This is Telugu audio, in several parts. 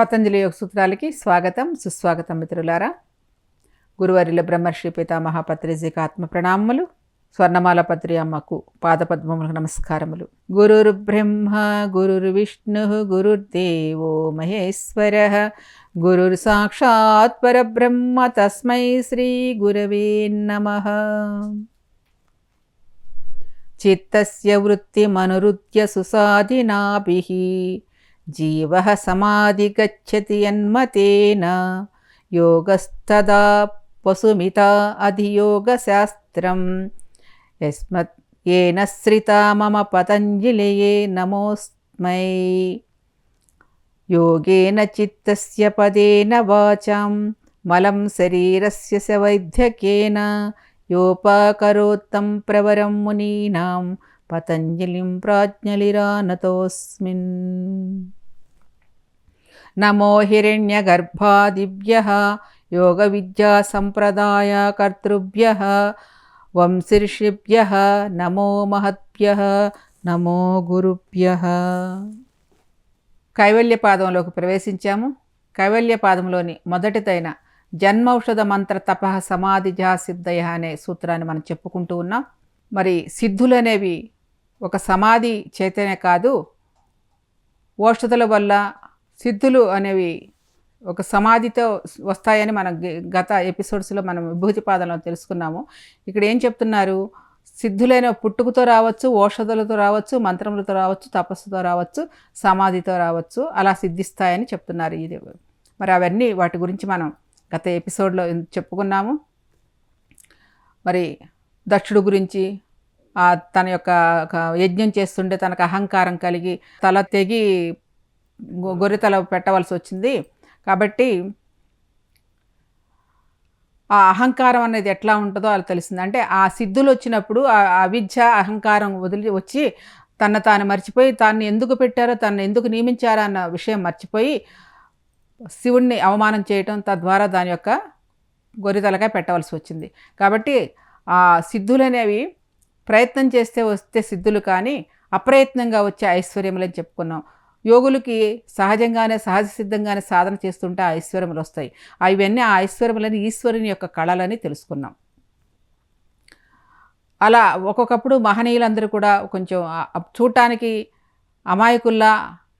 పతంజలి యోగ సూత్రాలకి స్వాగతం సుస్వాగతం మిత్రులారా. గురువారిల బ్రహ్మర్షి పితామహ పత్రిజీకి ఆత్మ ప్రణామములు స్వర్ణమాల పత్రి అమ్మకు పాదపద్మములకు నమస్కారములు. గురుర్ బ్రహ్మ గురుర్ విష్ణు గురుర్దేవో మహేశ్వర. గురుర్ సాక్షాత్ పరబ్రహ్మ తస్మై శ్రీ గురవే నమ. చిత్తస్య వృత్తిమనురుద్య సుసాధినాభిः. జీవः సమాధిగచ్చతి యన్మతేన. యోగస్తదా పశుమిత అధియోగశాస్త్రం. యస్మత్ ఏన శ్రిత మమ పతంజలియే నమోస్మై. యోగేన చిత్తస్య పదేన వాచాం. మలం శరీరస్య స వైద్యకేన. యోపాకరోత్తం ప్రవరం మునీనాం. పతంజలిం ప్రాజ్ఞలిరానతోస్మిన్. నమో హిరణ్యగర్భాదిభ్య యోగవిద్యాసంప్రదాయకర్తృభ్య వంశీర్షిభ్య నమో మహద్భ్య నమో గురుభ్య. కైవల్యపాదంలోకి ప్రవేశించాము. కైవల్యపాదంలోని మొదటిదైన జన్మౌషధ మంత్ర తప సమాధి సిద్ధయ అనే సూత్రాన్ని మనం చెప్పుకుంటూ ఉన్నాం. మరి సిద్ధులు అనేవి ఒక సమాధి చేతనే కాదు ఓషధుల వల్ల సిద్ధులు అనేవి ఒక సమాధితో వస్తాయని మనం గ- గత ఎపిసోడ్స్లో మనం విభూతిపాదంలో తెలుసుకున్నాము. ఇక్కడ ఏం చెప్తున్నారు? సిద్ధులైన పుట్టుకతో రావచ్చు ఓషధులతో రావచ్చు మంత్రములతో రావచ్చు తపస్సుతో రావచ్చు సమాధితో రావచ్చు అలా సిద్ధిస్తాయని చెప్తున్నారు ఇది మరి అవన్నీ వాటి గురించి మనం గత ఎపిసోడ్లో చెప్పుకున్నాము. మరి దక్షుడు గురించి తన యొక్క యజ్ఞం చేస్తుండే తనకు అహంకారం కలిగి తల తెగి గొర్రెతల పెట్టవలసి వచ్చింది కాబట్టి ఆ అహంకారం అనేది ఎట్లా ఉంటుందో అలా తెలిసింది. అంటే ఆ సిద్ధులు వచ్చినప్పుడు ఆ అవిద్య అహంకారం వదిలి వచ్చి తన తాను మర్చిపోయి తాను ఎందుకు పెట్టారో తను ఎందుకు నియమించారో అన్న విషయం మర్చిపోయి శివుణ్ణి అవమానం చేయటం తద్వారా దాని యొక్క గొర్రెతలకాయ పెట్టవలసి వచ్చింది కాబట్టి ఆ సిద్ధులనేవి ప్రయత్నం చేస్తే వస్తే సిద్ధులు కానీ అప్రయత్నంగా వచ్చే ఐశ్వర్యములని చెప్పుకున్నాం. యోగులకి సహజంగానే సహజ సిద్ధంగానే సాధన చేస్తుంటే ఆ ఐశ్వర్యములు వస్తాయి. అవన్నీ ఆ ఐశ్వర్యములని ఈశ్వరుని యొక్క కళలని తెలుసుకున్నాం. అలా ఒక్కొక్కప్పుడు మహనీయులందరూ కూడా కొంచెం చూడటానికి అమాయకుల్లా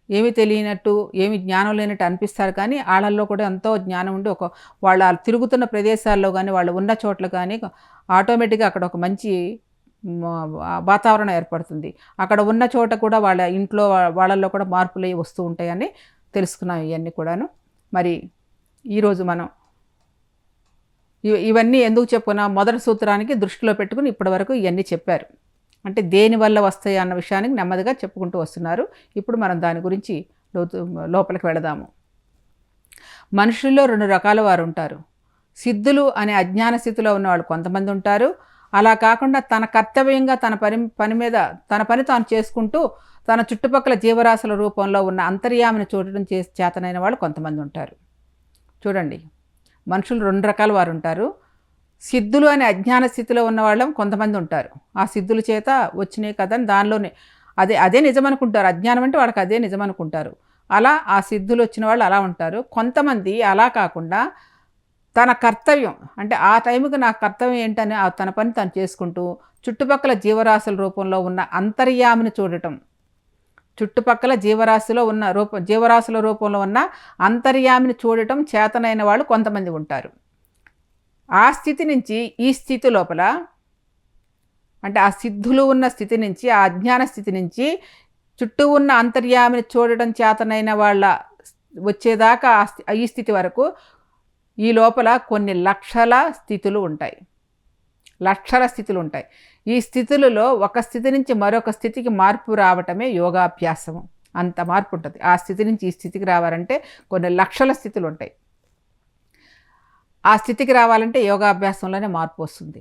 ఏమీ తెలియనట్టు ఏమి జ్ఞానం లేనట్టు అనిపిస్తారు కానీ వాళ్ళల్లో కూడా ఎంతో జ్ఞానం ఉండి ఒక వాళ్ళ తిరుగుతున్న ప్రదేశాల్లో కానీ వాళ్ళు ఉన్న చోట్ల కానీ ఆటోమేటిక్గా అక్కడ ఒక మంచి వాతావరణం ఏర్పడుతుంది. అక్కడ ఉన్న చోట కూడా వాళ్ళ ఇంట్లో వాళ్ళల్లో కూడా మార్పులు వస్తూ ఉంటాయని తెలుసుకున్నాం ఇవన్నీ కూడాను. మరి ఈరోజు మనం ఇవన్నీ ఎందుకు చెప్పుకున్నా? మొదటి సూత్రానికి దృష్టిలో పెట్టుకుని ఇప్పటివరకు ఇవన్నీ చెప్పారు. అంటే దేని వల్ల వస్తాయి అన్న విషయానికి నెమ్మదిగా చెప్పుకుంటూ వస్తున్నారు. ఇప్పుడు మనం దాని గురించి లోతు లోపలికి వెళదాము. మనుషుల్లో రెండు రకాల వారు ఉంటారు. సిద్ధులు అనే అజ్ఞాన స్థితిలో ఉన్నవాళ్ళు కొంతమంది ఉంటారు. అలా కాకుండా తన కర్తవ్యంగా తన పని పని మీద తన పని తాను చేసుకుంటూ తన చుట్టుపక్కల జీవరాశుల రూపంలో ఉన్న అంతర్యామిని చూడడం చే చేతనైన వాళ్ళు కొంతమంది ఉంటారు. చూడండి మనుషులు రెండు రకాల వారు ఉంటారు. సిద్ధులు అనే అజ్ఞాన స్థితిలో ఉన్న వాళ్ళం కొంతమంది ఉంటారు. ఆ సిద్ధుల చేత వచ్చినాయి కదా అని దానిలోనే అదే అదే నిజం అనుకుంటారు అజ్ఞానం అంటే వాళ్ళకి అదే నిజం అనుకుంటారు అలా ఆ సిద్ధులు వచ్చిన వాళ్ళు అలా ఉంటారు. కొంతమంది అలా కాకుండా తన కర్తవ్యం అంటే ఆ టైంకి నా కర్తవ్యం ఏంటని ఆ తన పని తను చేసుకుంటూ చుట్టుపక్కల జీవరాశుల రూపంలో ఉన్న అంతర్యామిని చూడటం. చుట్టుపక్కల జీవరాశిలో ఉన్న రూప జీవరాశుల రూపంలో ఉన్న అంతర్యామిని చూడటం చేతనైన వాళ్ళు కొంతమంది ఉంటారు. ఆ స్థితి నుంచి ఈ స్థితి లోపల అంటే ఆ సిద్ధులు ఉన్న స్థితి నుంచి ఆ అజ్ఞాన స్థితి నుంచి చుట్టూ ఉన్న అంతర్యామిని చూడటం చేతనైన వాళ్ళ వచ్చేదాకా ఆ స్థి- ఈ స్థితి వరకు ఈ లోపల కొన్ని లక్షల స్థితులు ఉంటాయి. లక్షల స్థితులు ఉంటాయి. ఈ స్థితులలో ఒక స్థితి నుంచి మరొక స్థితికి మార్పు రావటమే యోగాభ్యాసము. అంత మార్పు ఉంటుంది ఆ స్థితి నుంచి ఈ స్థితికి రావాలంటే కొన్ని లక్షల స్థితులు ఉంటాయి. ఆ స్థితికి రావాలంటే యోగాభ్యాసంలోనే మార్పు వస్తుంది.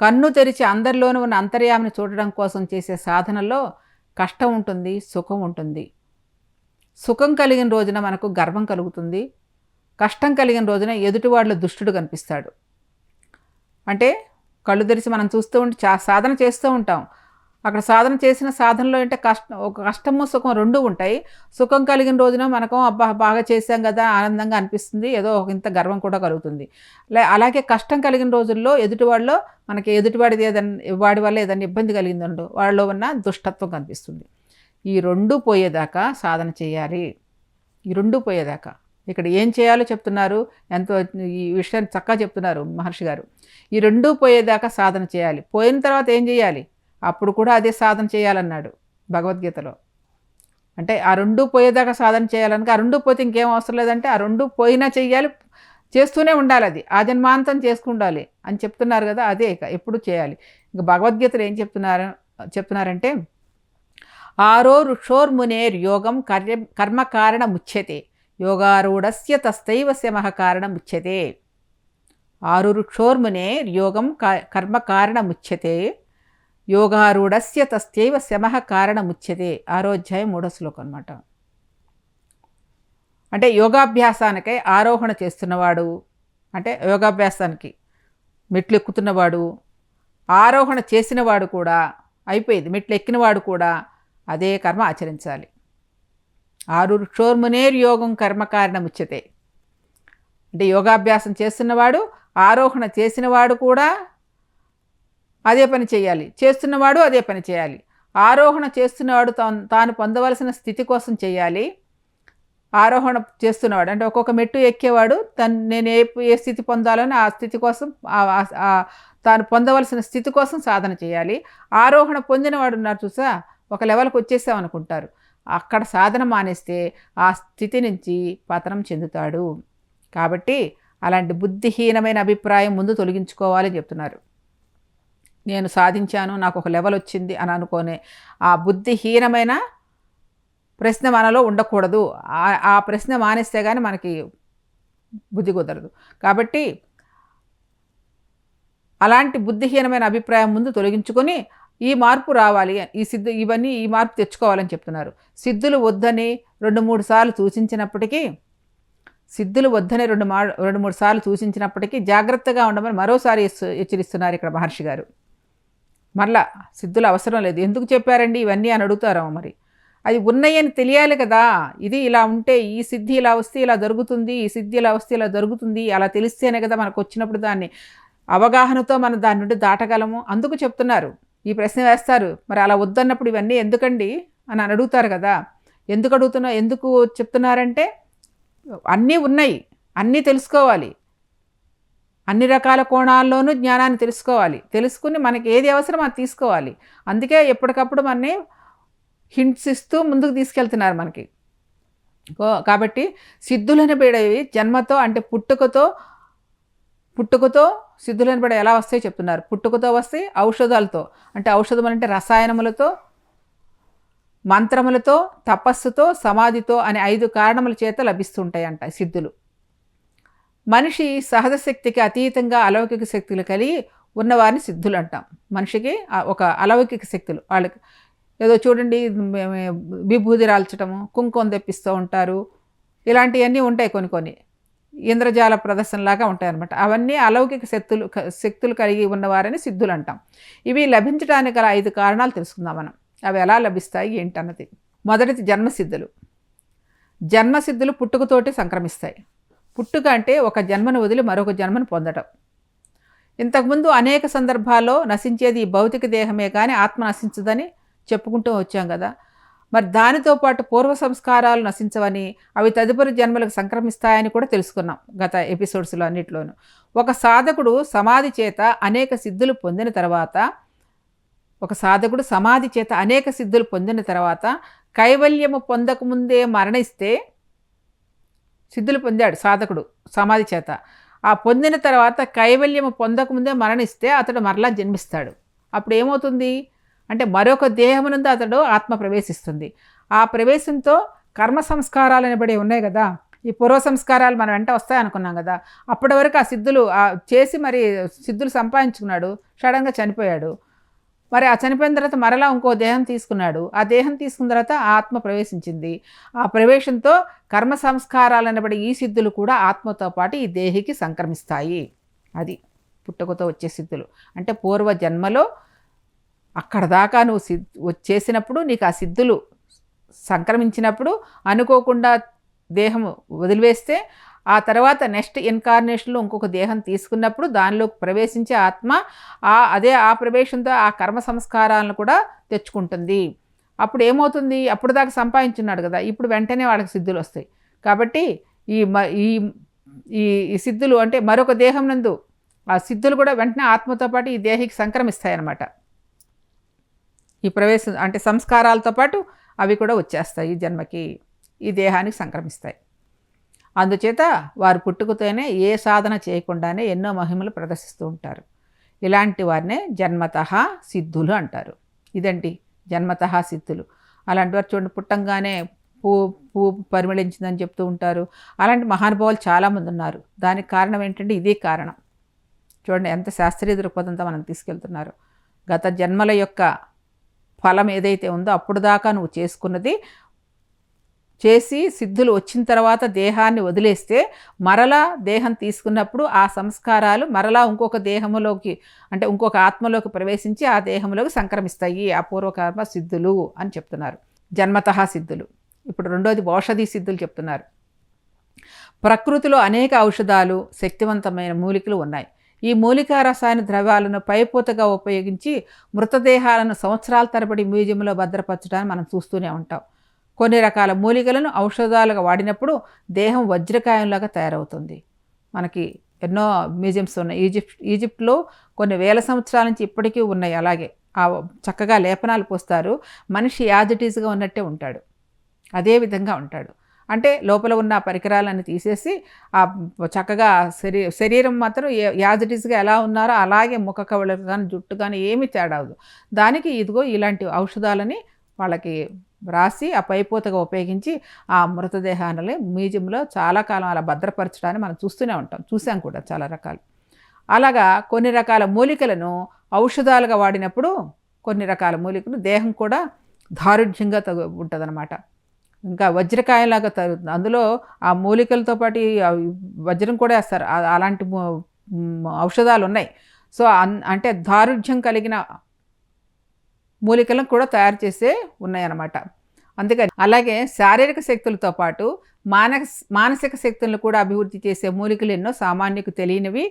కన్ను తెరిచి అందరిలోనూ ఉన్న అంతర్యామిని చూడడం కోసం చేసే సాధనలో కష్టం ఉంటుంది సుఖం ఉంటుంది. సుఖం కలిగిన రోజున మనకు గర్వం కలుగుతుంది. కష్టం కలిగిన రోజున ఎదుటివాడిలో దుష్టుడు కనిపిస్తాడు. అంటే కళ్ళు తెరిచి మనం చూస్తూ ఉంటే చా సాధన చేస్తూ ఉంటాం. అక్కడ సాధన చేసిన సాధనలో అంటే కష్టం ఒక కష్టము సుఖం రెండు ఉంటాయి. సుఖం కలిగిన రోజున మనకు అబ్బా బాగా చేసాం కదా ఆనందంగా అనిపిస్తుంది. ఏదో ఒక ఇంత గర్వం కూడా కలుగుతుంది. లే అలాగే కష్టం కలిగిన రోజుల్లో ఎదుటివాడిలో మనకి ఎదుటివాడిది ఏదైనా వాడి వల్ల ఏదైనా ఇబ్బంది కలిగిందండు వాళ్ళలో ఉన్న దుష్టత్వం కనిపిస్తుంది. ఈ రెండు పోయేదాకా సాధన చేయాలి. ఈ రెండు పోయేదాకా ఇక్కడ ఏం చేయాలో చెప్తున్నారు ఎంతో ఈ విషయాన్ని చక్కగా చెప్తున్నారు మహర్షి గారు. ఈ రెండూ పోయేదాకా సాధన చేయాలి. పోయిన తర్వాత ఏం చేయాలి? అప్పుడు కూడా అదే సాధన చేయాలన్నాడు భగవద్గీతలో. అంటే ఆ రెండు పోయేదాకా సాధన చేయాలనుక ఆ రెండు పోతే ఇంకేం అవసరం లేదంటే ఆ రెండు పోయినా చెయ్యాలి చేస్తూనే ఉండాలి అది. ఆ జన్మాంతం చేసుకుండాలి అని చెప్తున్నారు కదా అదే ఇక ఎప్పుడు చేయాలి. ఇంకా భగవద్గీతలు ఏం చెప్తున్నారు చెప్తున్నారంటే ఆరో ఋషోర్మునేర్ యోగం కర్య కర్మకారణ ముచ్యతే. యోగారూఢస్య తస్తైవ శమః కారణముచ్యతే. ఆరు ఋక్షోర్మునేర్ యోగం కర్మ కారణముచ్యతే. యోగారూఢస్య తస్తైవ శమః కారణముచ్యతే. ఆరోధ్యాయం మూడో శ్లోకం అనమాట అంటే యోగాభ్యాసానికై ఆరోహణ చేస్తున్నవాడు అంటే యోగాభ్యాసానికి మెట్లు ఎక్కుతున్నవాడు ఆరోహణ చేసినవాడు కూడా అయిపోయింది మెట్లు ఎక్కినవాడు కూడా అదే కర్మ ఆచరించాలి. ఆరు క్షోర్మునేర్ యోగం కర్మకారణముచ్యతే అంటే యోగాభ్యాసం చేస్తున్నవాడు ఆరోహణ చేసినవాడు కూడా అదే పని చేయాలి. చేస్తున్నవాడు అదే పని చేయాలి. ఆరోహణ చేస్తున్నవాడు తాను తాను పొందవలసిన స్థితి కోసం చేయాలి. ఆరోహణ చేస్తున్నవాడు అంటే ఒక్కొక్క మెట్టు ఎక్కేవాడు తను నేను ఏ ఏ స్థితి పొందాలని ఆ స్థితి కోసం తాను పొందవలసిన స్థితి కోసం సాధన చేయాలి. ఆరోహణ పొందినవాడు ఉన్నారు చూసా? ఒక లెవెల్కి వచ్చేసామనుకుంటారు. అక్కడ సాధన మానేస్తే ఆ స్థితి నుంచి పతనం చెందుతాడు. కాబట్టి అలాంటి బుద్ధిహీనమైన అభిప్రాయం ముందు తొలగించుకోవాలని చెప్తున్నారు. నేను సాధించాను నాకు ఒక లెవెల్ వచ్చింది అని అనుకోనే ఆ బుద్ధిహీనమైన ప్రశ్న మనలో ఉండకూడదు. ఆ ప్రశ్న మానేస్తే కానీ మనకి బుద్ధి కుదరదు. కాబట్టి అలాంటి బుద్ధిహీనమైన అభిప్రాయం ముందు తొలగించుకొని ఈ మార్పు రావాలి. ఈ సిద్ధు ఇవన్నీ ఈ మార్పు తెచ్చుకోవాలని చెప్తున్నారు. సిద్ధులు వద్దని రెండు మూడు సార్లు సూచించినప్పటికీ సిద్ధులు వద్దని రెండు మా రెండు మూడు సార్లు సూచించినప్పటికీ జాగ్రత్తగా ఉండమని మరోసారి హెచ్చరిస్తున్నారు ఇక్కడ మహర్షి గారు. మరలా సిద్ధులు అవసరం లేదు. ఎందుకు చెప్పారండి ఇవన్నీ అని అడుగుతారేమో మరి. అది ఉన్నాయని తెలియాలి కదా. ఇది ఇలా ఉంటే ఈ సిద్ధి ఇలా వస్తే ఇలా జరుగుతుంది ఈ సిద్ధి ఇలా వస్తే ఇలా జరుగుతుంది అలా తెలిస్తేనే కదా మనకు వచ్చినప్పుడు దాన్ని అవగాహనతో మనం దాని నుండి దాటగలము. అందుకు చెప్తున్నారు. ఈ ప్రశ్న వేస్తారు. మరి అలా వద్దన్నప్పుడు ఇవన్నీ ఎందుకండి అని అని అడుగుతారు కదా. ఎందుకు అడుగుతున్నా ఎందుకు చెప్తున్నారంటే అన్నీ ఉన్నాయి. అన్నీ తెలుసుకోవాలి. అన్ని రకాల కోణాల్లోనూ జ్ఞానాన్ని తెలుసుకోవాలి. తెలుసుకుని మనకి ఏది అవసరం అది తీసుకోవాలి. అందుకే ఎప్పటికప్పుడు మనని హింట్స్ ఇస్తూ ముందుకు తీసుకెళ్తున్నారు మనకి. కాబట్టి సిద్ధులని పేడవి జన్మతో అంటే పుట్టుకతో పుట్టుకతో సిద్ధులని పడే ఎలా వస్తాయో చెప్తున్నారు. పుట్టుకతో వస్తాయి ఔషధాలతో అంటే ఔషధం అంటే రసాయనములతో మంత్రములతో తపస్సుతో సమాధితో అనే ఐదు కారణముల చేత లభిస్తుంటాయంట సిద్ధులు. మనిషి సహజ శక్తికి అతీతంగా అలౌకిక శక్తులు కలిగి ఉన్నవారిని సిద్ధులు అంటాం. మనిషికి ఒక అలౌకిక శక్తులు. వాళ్ళకి ఏదో చూడండి విభూది రాల్చడము కుంకుమ తెప్పిస్తూ ఉంటారు. ఇలాంటివన్నీ ఉంటాయి కొన్ని కొన్ని. ఇంద్రజాల ప్రదర్శనలాగా ఉంటాయి అనమాట అవన్నీ అలౌకిక శక్తులు శక్తులు కలిగి ఉన్నవారని సిద్ధులు అంటాం ఇవి లభించడానికి గల ఐదు కారణాలు తెలుసుకుందాం మనం. అవి ఎలా లభిస్తాయి ఏంటన్నది. మొదటిది జన్మసిద్ధులు. జన్మసిద్ధులు పుట్టుకతోటి సంక్రమిస్తాయి. పుట్టుక అంటే ఒక జన్మను వదిలి మరొక జన్మను పొందడం ఇంతకుముందు అనేక సందర్భాల్లో నశించేది ఈ భౌతిక దేహమే కానీ ఆత్మ నశించదని చెప్పుకుంటూ వచ్చాం కదా. మరి దానితో పాటు పూర్వ సంస్కారాలు నశించవని అవి తదుపరి జన్మలకు సంక్రమిస్తాయని కూడా తెలుసుకున్నాం గత ఎపిసోడ్స్లో అన్నింటిలోనూ. ఒక సాధకుడు సమాధి చేత అనేక సిద్ధులు పొందిన తర్వాత ఒక సాధకుడు సమాధి చేత అనేక సిద్ధులు పొందిన తర్వాత కైవల్యము పొందకముందే మరణిస్తే సిద్ధులు పొందాడు సాధకుడు సమాధి చేత. ఆ పొందిన తర్వాత కైవల్యము పొందకముందే మరణిస్తే అతడు మరలా జన్మిస్తాడు. అప్పుడు ఏమవుతుంది? అంటే మరొక దేహమునందు అతడు ఆత్మ ప్రవేశిస్తుంది. ఆ ప్రవేశంతో కర్మ సంస్కారాలు అనబడి ఉన్నాయి కదా. ఈ పూర్వ సంస్కారాలు మనం వెంట వస్తాయి అనుకున్నాం కదా. అప్పటి వరకు ఆ సిద్ధులు చేసి మరి సిద్ధులు సంపాదించుకున్నాడు. సడన్గా చనిపోయాడు. మరి ఆ చనిపోయిన తర్వాత మరలా ఇంకో దేహం తీసుకున్నాడు. ఆ దేహం తీసుకున్న తర్వాత ఆత్మ ప్రవేశించింది. ఆ ప్రవేశంతో కర్మ సంస్కారాలు అనబడి ఈ సిద్ధులు కూడా ఆత్మతో పాటు ఈ దేహికి సంక్రమిస్తాయి. అది పుట్టుకతో వచ్చే సిద్ధులు. అంటే పూర్వ జన్మలో అక్కడ దాకా నువ్వు సిద్ వచ్చేసినప్పుడు నీకు ఆ సిద్ధులు సంక్రమించినప్పుడు అనుకోకుండా దేహం వదిలివేస్తే ఆ తర్వాత నెక్స్ట్ ఇన్కార్నేషన్లో ఇంకొక దేహం తీసుకున్నప్పుడు దానిలోకి ప్రవేశించే ఆత్మ ఆ అదే ఆ ప్రవేశంతో ఆ కర్మ సంస్కారాలను కూడా తెచ్చుకుంటుంది. అప్పుడు ఏమవుతుంది? అప్పుడు దాకా సంపాదించున్నాడు కదా. ఇప్పుడు వెంటనే వాళ్ళకి సిద్ధులు వస్తాయి. కాబట్టి ఈ మ ఈ ఈ ఈ సిద్ధులు అంటే మరొక దేహం నందు ఆ సిద్ధులు కూడా వెంటనే ఆత్మతో పాటు ఈ దేహికి సంక్రమిస్తాయి అన్నమాట ఈ ప్రవేశ అంటే సంస్కారాలతో పాటు అవి కూడా వచ్చేస్తాయి ఈ జన్మకి ఈ దేహానికి సంక్రమిస్తాయి. అందుచేత వారు పుట్టుకతోనే ఏ సాధన చేయకుండానే ఎన్నో మహిమలు ప్రదర్శిస్తూ ఉంటారు. ఇలాంటి వారినే జన్మత సిద్ధులు అంటారు. ఇదండి జన్మత సిద్ధులు. అలాంటి వారు చూడండి పుట్టంగానే పూ పూ పరిమళించిందని చెప్తూ ఉంటారు. అలాంటి మహానుభావులు చాలామంది ఉన్నారు. దానికి కారణం ఏంటంటే ఇదే కారణం. చూడండి ఎంత శాస్త్రీయ దృక్పథంతో మనం తీసుకెళ్తున్నారు. గత జన్మల యొక్క ఫలం ఏదైతే ఉందో అప్పుడు దాకా నువ్వు చేసుకున్నది చేసి సిద్ధులు వచ్చిన తర్వాత దేహాన్ని వదిలేస్తే మరలా దేహం తీసుకున్నప్పుడు ఆ సంస్కారాలు మరలా ఇంకొక దేహంలోకి అంటే ఇంకొక ఆత్మలోకి ప్రవేశించి ఆ దేహంలోకి సంక్రమిస్తాయి ఆ పూర్వకర్మ సిద్ధులు అని చెప్తున్నారు. జన్మత సిద్ధులు. ఇప్పుడు రెండోది ఔషధి సిద్ధులు చెప్తున్నారు. ప్రకృతిలో అనేక ఔషధాలు శక్తివంతమైన మూలికలు ఉన్నాయి. ఈ మూలికా రసాయన ద్రవ్యాలను పైపోతగా ఉపయోగించి మృతదేహాలను సంవత్సరాల తరబడి మ్యూజియంలో భద్రపరచడాన్ని మనం చూస్తూనే ఉంటాం. కొన్ని రకాల మూలికలను ఔషధాలుగా వాడినప్పుడు దేహం వజ్రకాయంలాగా తయారవుతుంది. మనకి ఎన్నో మ్యూజియంస్ ఉన్నాయి. ఈజిప్ట్ ఈజిప్ట్లో కొన్ని వేల సంవత్సరాల నుంచి ఇప్పటికీ ఉన్నాయి. అలాగే ఆ చక్కగా లేపనాలు పోస్తారు. మనిషి యాజ్ ఇట్ ఈజ్గా ఉన్నట్టే ఉంటాడు. అదే విధంగా ఉంటాడు. అంటే లోపల ఉన్న పరికరాలన్నీ తీసేసి ఆ చక్కగా శరీ శరీరం మాత్రం యాజ్ ఇట్ ఈస్గా ఎలా ఉన్నారో అలాగే ముఖ కవళలు కానీ జుట్టు కానీ ఏమీ తేడా దానికి ఇదిగో ఇలాంటి ఔషధాలని వాళ్ళకి రాసి ఆ పైపోతగా ఉపయోగించి ఆ మృతదేహాలని మ్యూజియంలో చాలా కాలం అలా భద్రపరచడాన్ని మనం చూస్తూనే ఉంటాం. చూసాం కూడా చాలా రకాలు. అలాగా కొన్ని రకాల మూలికలను ఔషధాలుగా వాడినప్పుడు కొన్ని రకాల మూలికలు దేహం కూడా దారుఢ్యంగా తగు ఉంటుందన్నమాట. ఇంకా వజ్రకాయలాగా తరుగుతుంది అందులో ఆ మూలికలతో పాటు వజ్రం కూడా వేస్తారు. అలాంటి ఔషధాలు ఉన్నాయి సో అంటే దారుఢ్యం కలిగిన మూలికలను కూడా తయారు చేసే ఉన్నాయన్నమాట. అందుకని అలాగే శారీరక శక్తులతో పాటు మానస్ మానసిక శక్తులను కూడా అభివృద్ధి చేసే మూలికలు ఎన్నో సామాన్యులకు తెలియనివి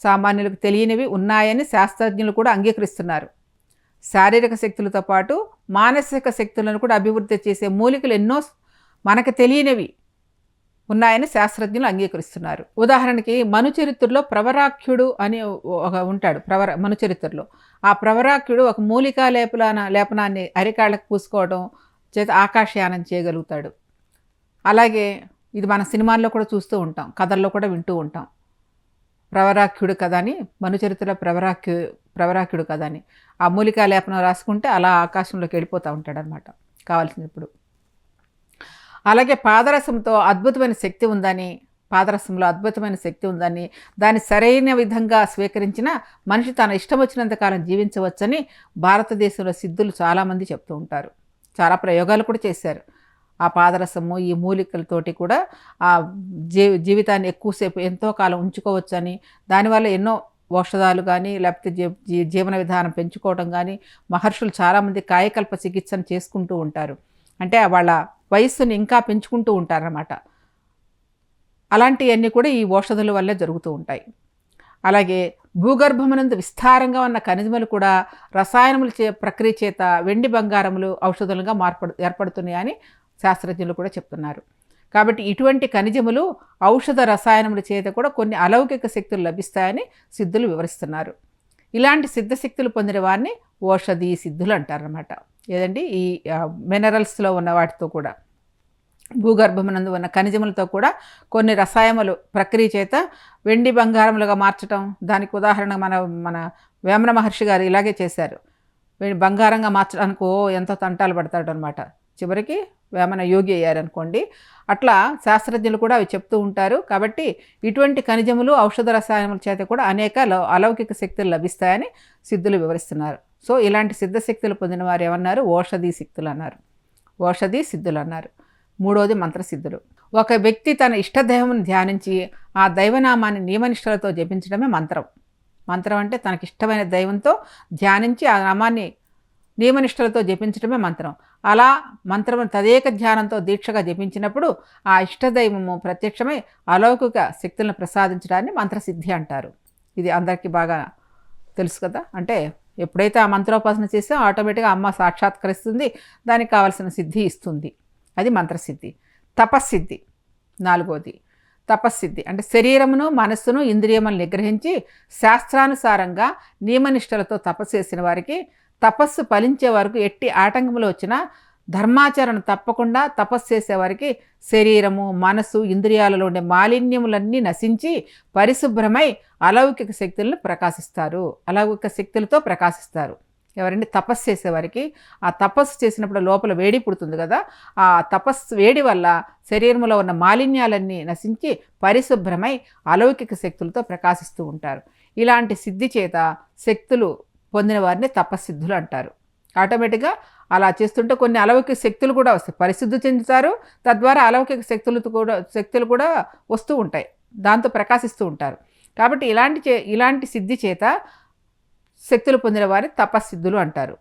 సామాన్యులకు తెలియనివి ఉన్నాయని శాస్త్రజ్ఞులు కూడా అంగీకరిస్తున్నారు. శారీరక శక్తులతో పాటు మానసిక శక్తులను కూడా అభివృద్ధి చేసే మూలికలు ఎన్నో మనకు తెలియనివి ఉన్నాయని శాస్త్రజ్ఞులు అంగీకరిస్తున్నారు. ఉదాహరణకి మనుచరిత్రలో ప్రవరాఖ్యుడు అని ఒక ఉంటాడు ప్రవర మనుచరిత్రలో ఆ ప్రవరాఖ్యుడు ఒక మూలికా లేపన లేపనాన్ని అరికాళ్ళకు పూసుకోవడం చేత ఆకాశయానం చేయగలుగుతాడు. అలాగే ఇది మన సినిమాల్లో కూడా చూస్తూ ఉంటాం కథల్లో కూడా వింటూ ఉంటాం. ప్రవరాఖ్యుడు కథ అని మనుచరిత్రలో ప్రవరాఖ్యు ప్రవరాకుడు కదా అని. ఆ మూలికా లేపనం రాసుకుంటే అలా ఆకాశంలోకి వెళ్ళిపోతూ ఉంటాడనమాట కావాల్సినప్పుడు. అలాగే పాదరసంతో అద్భుతమైన శక్తి ఉందని పాదరసంలో అద్భుతమైన శక్తి ఉందని దాన్ని సరైన విధంగా స్వీకరించిన మనిషి తన ఇష్టం వచ్చినంత కాలం జీవించవచ్చని భారతదేశంలో సిద్ధులు చాలామంది చెప్తూ ఉంటారు. చాలా ప్రయోగాలు కూడా చేశారు. ఆ పాదరసము ఈ మూలికలతోటి కూడా ఆ జీ జీవితాన్ని ఎక్కువసేపు ఎంతో కాలం ఉంచుకోవచ్చని దానివల్ల ఎన్నో ఔషధాలు కానీ లేకపోతే జీవన విధానం పెంచుకోవడం కానీ మహర్షులు చాలామంది కాయకల్ప చికిత్సను చేసుకుంటూ ఉంటారు. అంటే వాళ్ళ వయస్సుని ఇంకా పెంచుకుంటూ ఉంటారన్నమాట. అలాంటివన్నీ కూడా ఈ ఔషధుల వల్లే జరుగుతూ ఉంటాయి. అలాగే భూగర్భమునందు విస్తారంగా ఉన్న ఖనిజములు కూడా రసాయనముల చే ప్రక్రియ చేత వెండి బంగారములు ఔషధులుగా మార్పడు ఏర్పడుతున్నాయని శాస్త్రజ్ఞులు కూడా చెప్తున్నారు. కాబట్టి ఇటువంటి ఖనిజములు ఔషధ రసాయనముల చేత కూడా కొన్ని అలౌకిక శక్తులు లభిస్తాయని సిద్ధులు వివరిస్తున్నారు. ఇలాంటి సిద్ధశక్తులు పొందిన వారిని ఓషధి సిద్ధులు అంటారనమాట ఏదండి? ఈ మినరల్స్లో ఉన్న వాటితో కూడా. భూగర్భమునందు ఉన్న ఖనిజములతో కూడా కొన్ని రసాయములు ప్రక్రియ చేత వెండి బంగారములుగా మార్చటం దానికి ఉదాహరణ మన మన వేమన మహర్షి గారు ఇలాగే చేశారు. బంగారంగా మార్చడానికి ఓ ఎంతో తంటాలు పడతాడు అనమాట చివరికి వేమన యోగి అయ్యారనుకోండి. అట్లా శాస్త్రజ్ఞులు కూడా అవి చెప్తూ ఉంటారు. కాబట్టి ఇటువంటి ఖనిజములు ఔషధ రసాయనముల చేత కూడా అనేక అలౌకిక శక్తులు లభిస్తాయని సిద్ధులు వివరిస్తున్నారు. సో ఇలాంటి సిద్ధశక్తులు పొందిన వారు ఏమన్నారు? ఓషధి శక్తులు అన్నారు. ఓషధి సిద్ధులు అన్నారు. మూడోది మంత్రసిద్ధులు. ఒక వ్యక్తి తన ఇష్టదైవం ధ్యానించి ఆ దైవనామాన్ని నియమనిష్టలతో జపించడమే మంత్రం. మంత్రం అంటే తనకి ఇష్టమైన దైవంతో ధ్యానించి ఆ నామాన్ని నియమనిష్టలతో జపించడమే మంత్రం. అలా మంత్రము తదేక ధ్యానంతో దీక్షగా జపించినప్పుడు ఆ ఇష్టదైవము ప్రత్యక్షమై అలౌకిక శక్తులను ప్రసాదించడాన్ని మంత్రసిద్ధి అంటారు. ఇది అందరికీ బాగా తెలుసు కదా. అంటే ఎప్పుడైతే ఆ మంత్రోపాసన చేస్తే ఆటోమేటిక్గా అమ్మ సాక్షాత్కరిస్తుంది దానికి కావలసిన సిద్ధి ఇస్తుంది. అది మంత్రసిద్ధి. తపస్సిద్ధి. నాలుగోది. తపస్సిద్ధి. అంటే శరీరమును మనస్సును ఇంద్రియములను నిగ్రహించి శాస్త్రానుసారంగా నియమనిష్టలతో తపస్సు చేసిన వారికి తపస్సు ఫలించే వరకు ఎట్టి ఆటంకములు వచ్చినా ధర్మాచరణ తప్పకుండా తపస్సు చేసేవారికి శరీరము మనసు ఇంద్రియాలలో ఉండే మాలిన్యములన్నీ నశించి పరిశుభ్రమై అలౌకిక శక్తులను ప్రకాశిస్తారు. అలౌకిక శక్తులతో ప్రకాశిస్తారు. ఎవరండి? తపస్సు చేసేవారికి ఆ తపస్సు చేసినప్పుడు లోపల వేడి పుడుతుంది కదా. ఆ తపస్సు వేడి వల్ల శరీరంలో ఉన్న మాలిన్యాలన్నీ నశించి పరిశుభ్రమై అలౌకిక శక్తులతో ప్రకాశిస్తూ ఉంటారు. ఇలాంటి సిద్ధి చేత శక్తులు పొందిన వారిని తపస్సిద్ధులు అంటారు. ఆటోమేటిక్గా అలా చేస్తుంటే కొన్ని అలౌకిక శక్తులు కూడా వస్తాయి. పరిశుద్ధి చెందుతారు తద్వారా అలౌకిక శక్తులు కూడా శక్తులు కూడా వస్తూ ఉంటాయి. దాంతో ప్రకాశిస్తూ ఉంటారు. కాబట్టి ఇలాంటి చే ఇలాంటి సిద్ధి చేత శక్తులు పొందిన వారి తపస్సిద్ధులు అంటారు.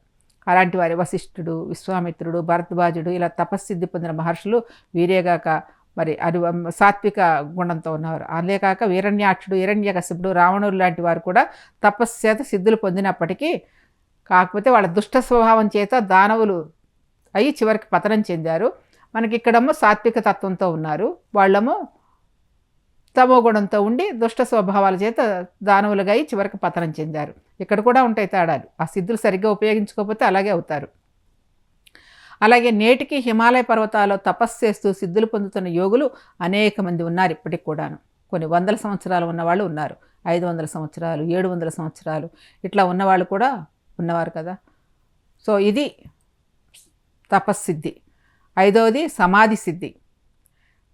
అలాంటి వారి వశిష్ఠుడు విశ్వామిత్రుడు భరద్వాజుడు ఇలా తపస్సిద్ధి పొందిన మహర్షులు వీరేగాక మరి అది సాత్విక గుణంతో ఉన్నవారు. అంతేకాక వీరణ్యాక్షుడు హిరణ్యకశిపుడు రావణుడు లాంటి వారు కూడా తపస్సేత సిద్ధులు పొందినప్పటికీ కాకపోతే వాళ్ళ దుష్ట స్వభావం చేత దానవులు అయి చివరికి పతనం చెందారు. మనకి ఇక్కడేమో సాత్విక తత్వంతో ఉన్నారు. వాళ్ళేమో తమో గుణంతో ఉండి దుష్ట స్వభావాల చేత దానవులుగా అయి చివరికి పతనం చెందారు. ఇక్కడ కూడా ఉంటాయి తేడాలు. ఆ సిద్ధులు సరిగ్గా ఉపయోగించుకోకపోతే అలాగే అవుతారు. అలాగే నేటికి హిమాలయ పర్వతాల్లో తపస్సు చేస్తూ సిద్ధులు పొందుతున్న యోగులు అనేక మంది ఉన్నారు ఇప్పటికి కూడాను. కొన్ని వందల సంవత్సరాలు ఉన్నవాళ్ళు ఉన్నారు. ఐదు వందల సంవత్సరాలు ఏడు వందల సంవత్సరాలు ఇట్లా ఉన్నవాళ్ళు కూడా ఉన్నవారు కదా. సో ఇది తపస్సిద్ధి ఐదవది సమాధి సిద్ధి.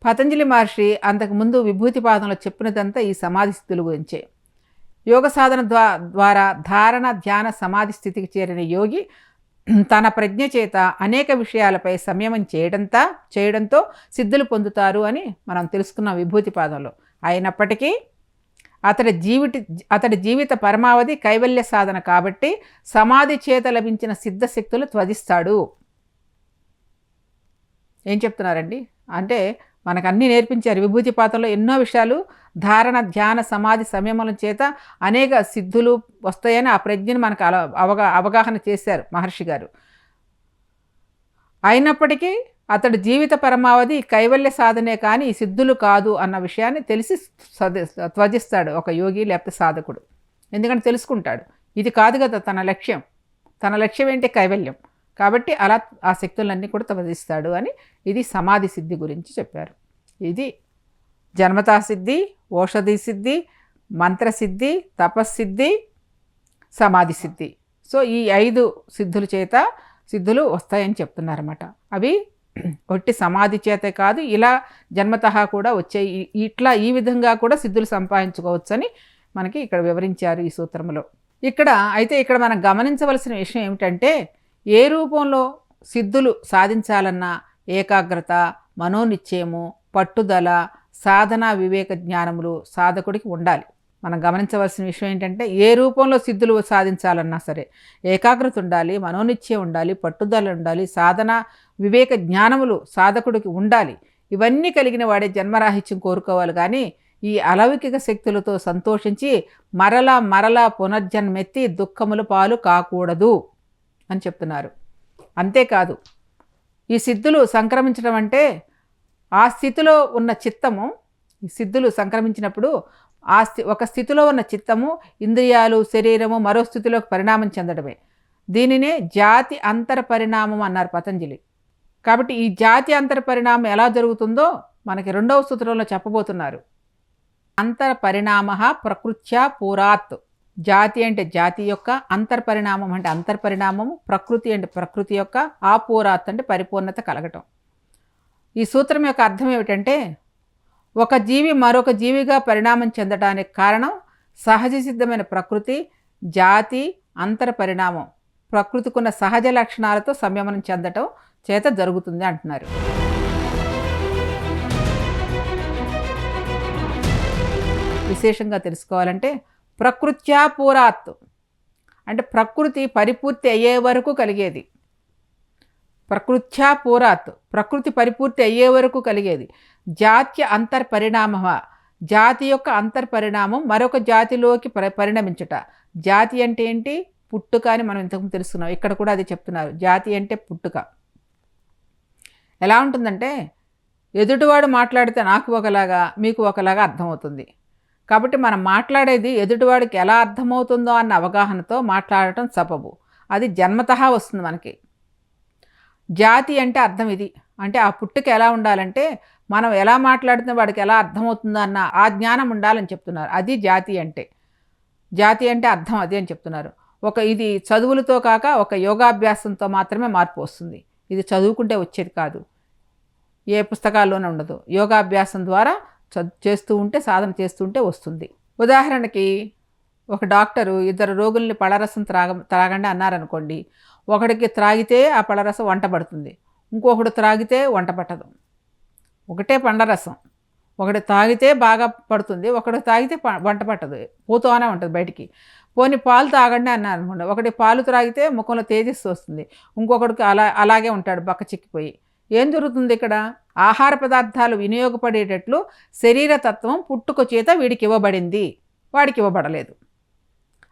పతంజలి మహర్షి అంతకుముందు విభూతి పాదంలో చెప్పినదంతా ఈ సమాధి స్థితుల గురించే. యోగ సాధన ద్వారా ధారణ ధ్యాన సమాధి స్థితికి చేరిన యోగి తన ప్రజ్ఞ చేత అనేక విషయాలపై సంయమం చేయడంతా చేయడంతో సిద్ధులు పొందుతారు అని మనం తెలుసుకున్నాం విభూతి పాదంలో. అయినప్పటికీ అతడి జీవిత అతడి జీవిత పరమావధి కైవల్య సాధన కాబట్టి సమాధి చేత లభించిన సిద్ధశక్తులు త్వజిస్తాడు ఏం చెప్తున్నారండి? అంటే మనకు అన్నీ నేర్పించారు. విభూతి పాత్రలో ఎన్నో విషయాలు ధారణ ధ్యాన సమాధి సంయమల చేత అనేక సిద్ధులు వస్తాయని ఆ ప్రజ్ఞను మనకు అవగా అవగాహన చేశారు మహర్షి గారు. అయినప్పటికీ అతడు జీవిత పరమావధి కైవల్య సాధనే కానీ సిద్ధులు కాదు అన్న విషయాన్ని తెలిసి త్వజిస్తాడు ఒక యోగి లేకపోతే సాధకుడు. ఎందుకంటే తెలుసుకుంటాడు. ఇది కాదు కదా తన లక్ష్యం. తన లక్ష్యం ఏంటి? కైవల్యం. కాబట్టి అలా ఆ శక్తులన్నీ కూడా త్వజిస్తాడు అని ఇది సమాధి సిద్ధి గురించి చెప్పారు. ఇది జన్మతా సిద్ధి ఓషధి సిద్ధి మంత్రసిద్ధి తపస్సిద్ధి సమాధి సిద్ధి. సో ఈ ఐదు సిద్ధుల చేత సిద్ధులు వస్తాయని చెప్తున్నారన్నమాట. అవి ఒట్టి సమాధి చేతే కాదు ఇలా జన్మత కూడా వచ్చాయి. ఇట్లా ఈ విధంగా కూడా సిద్ధులు సంపాదించుకోవచ్చని మనకి ఇక్కడ వివరించారు ఈ సూత్రంలో ఇక్కడ అయితే ఇక్కడ మనం గమనించవలసిన విషయం ఏమిటంటే ఏ రూపంలో సిద్ధులు సాధించాలన్నా ఏకాగ్రత మనోనిశ్చయము పట్టుదల సాధన వివేక జ్ఞానములు సాధకుడికి ఉండాలి. మనం గమనించవలసిన విషయం ఏంటంటే ఏ రూపంలో సిద్ధులు సాధించాలన్నా సరే ఏకాగ్రత ఉండాలి మనోనిశ్చయం ఉండాలి పట్టుదల ఉండాలి సాధన వివేక జ్ఞానములు సాధకుడికి ఉండాలి. ఇవన్నీ కలిగిన వాడే జన్మరాహిత్యం కోరుకోవాలి కానీ ఈ అలౌకిక శక్తులతో సంతోషించి మరలా మరలా పునర్జన్మెత్తి దుఃఖముల పాలు కాకూడదు. అని చెప్తున్నారు. అంతేకాదు ఈ సిద్ధులు సంక్రమించడం అంటే ఆ స్థితిలో ఉన్న చిత్తము ఈ సిద్ధులు సంక్రమించినప్పుడు ఆ స్థి ఒక స్థితిలో ఉన్న చిత్తము ఇంద్రియాలు శరీరము మరో స్థితిలోకి పరిణామం చెందడమే. దీనినే జాతి అంతర పరిణామం అన్నారు పతంజలి. కాబట్టి ఈ జాతి అంతర పరిణామం ఎలా జరుగుతుందో మనకి రెండవ సూత్రంలో చెప్పబోతున్నారు. అంతర పరిణామ ప్రకృత్యా పూరాత్. జాతి అంటే జాతి యొక్క అంతర్పరిణామం అంటే అంతర్పరిణామము ప్రకృతి అంటే ప్రకృతి యొక్క ఆపూరాత్ అంటే పరిపూర్ణత కలగటం. ఈ సూత్రం యొక్క అర్థం ఏమిటంటే ఒక జీవి మరొక జీవిగా పరిణామం చెందడానికి కారణం సహజ సిద్ధమైన ప్రకృతి జాతి అంతర పరిణామం ప్రకృతికున్న సహజ లక్షణాలతో సంయమనం చెందటం చేత జరుగుతుంది అంటున్నారు. విశేషంగా తెలుసుకోవాలంటే ప్రకృత్యా పూరాత్ అంటే ప్రకృతి పరిపూర్తి అయ్యే వరకు కలిగేది. ప్రకృత్యా పూరాత్ ప్రకృతి పరిపూర్తి అయ్యే వరకు కలిగేది. జాత్య అంతర్పరిణామ జాతి యొక్క అంతర్పరిణామం మరొక జాతిలోకి పరిణమించుట. జాతి అంటే ఏంటి? పుట్టుక అని మనం ఇంతకు తెలుసుకున్నాం. ఇక్కడ కూడా అది చెప్తున్నారు. జాతి అంటే పుట్టుక. ఎలా ఉంటుందంటే ఎదుటివాడు మాట్లాడితే నాకు ఒకలాగా మీకు ఒకలాగా అర్థమవుతుంది. కాబట్టి మనం మాట్లాడేది ఎదుటివాడికి ఎలా అర్థమవుతుందో అన్న అవగాహనతో మాట్లాడటం సబబు. అది జన్మతహా వస్తుంది మనకి. జాతి అంటే అర్థం ఇది. అంటే ఆ పుట్టుక ఎలా ఉండాలంటే మనం ఎలా మాట్లాడితే వాడికి ఎలా అర్థమవుతుందో అన్న ఆ జ్ఞానం ఉండాలని చెప్తున్నారు. అది జాతి అంటే. జాతి అంటే అర్థం అది అని చెప్తున్నారు. ఒక ఇది చదువులతో కాక ఒక యోగాభ్యాసంతో మాత్రమే మార్పు వస్తుంది. ఇది చదువుకుంటే వచ్చేది కాదు. ఏ పుస్తకాల్లోనే ఉండదు. యోగాభ్యాసం ద్వారా చేస్తూ ఉంటే సాధన చేస్తూ ఉంటే వస్తుంది. ఉదాహరణకి ఒక డాక్టరు ఇద్దరు రోగుల్ని పళరసం త్రాగ త్రాగండి అన్నారనుకోండి ఒకడికి త్రాగితే ఆ పళరసం వంట పడుతుంది ఇంకొకడు త్రాగితే వంట పట్టదు. ఒకటే పండరసం ఒకటి తాగితే బాగా పడుతుంది ఒకటి తాగితే వంట పట్టదు పోతూనే ఉంటుంది బయటికి. పోనీ పాలు తాగండి అన్నాను అనుకోండి ఒకటి పాలు త్రాగితే ముఖంలో తేజస్సు వస్తుంది ఇంకొకడికి అలా అలాగే ఉంటాడు బక్క చిక్కిపోయి. ఏం జరుగుతుంది ఇక్కడ? ఆహార పదార్థాలు వినియోగపడేటట్లు శరీర తత్వం పుట్టుక చేత వీడికి ఇవ్వబడింది. వాడికి ఇవ్వబడలేదు.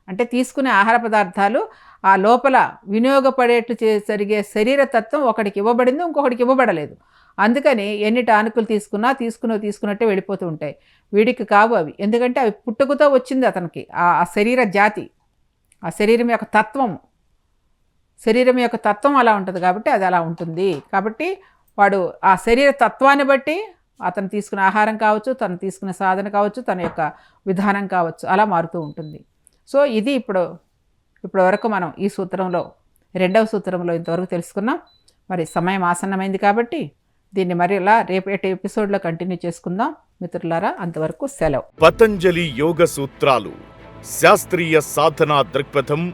అంటే తీసుకునే ఆహార పదార్థాలు ఆ లోపల వినియోగపడేట్లు జరిగే శరీర తత్వం ఒకడికి ఇవ్వబడింది ఇంకొకడికి ఇవ్వబడలేదు. అందుకని ఎన్ని టానికులు తీసుకున్నా తీసుకున్న తీసుకున్నట్టే వెళ్ళిపోతూ ఉంటాయి. వీడికి కావు అవి. ఎందుకంటే అవి పుట్టుకతో వచ్చింది అతనికి. ఆ ఆ శరీర జాతి ఆ శరీరం యొక్క తత్వం శరీరం యొక్క తత్వం అలా ఉంటుంది కాబట్టి అది అలా ఉంటుంది. కాబట్టి వాడు ఆ శరీర తత్వాన్ని బట్టి అతను తీసుకున్న ఆహారం కావచ్చు తను తీసుకునే సాధన కావచ్చు తన యొక్క విధానం కావచ్చు అలా మారుతూ ఉంటుంది. సో ఇది ఇప్పుడు ఇప్పటి వరకు మనం ఈ సూత్రంలో రెండవ సూత్రంలో ఇంతవరకు తెలుసుకున్నాం. మరి సమయం ఆసన్నమైంది కాబట్టి దీన్ని మరి ఇలా రేపటి ఎపిసోడ్లో కంటిన్యూ చేసుకుందాం. మిత్రులారా అంతవరకు సెలవు. పతంజలి యోగ సూత్రాలు శాస్త్రీయ సాధనా దృక్పథం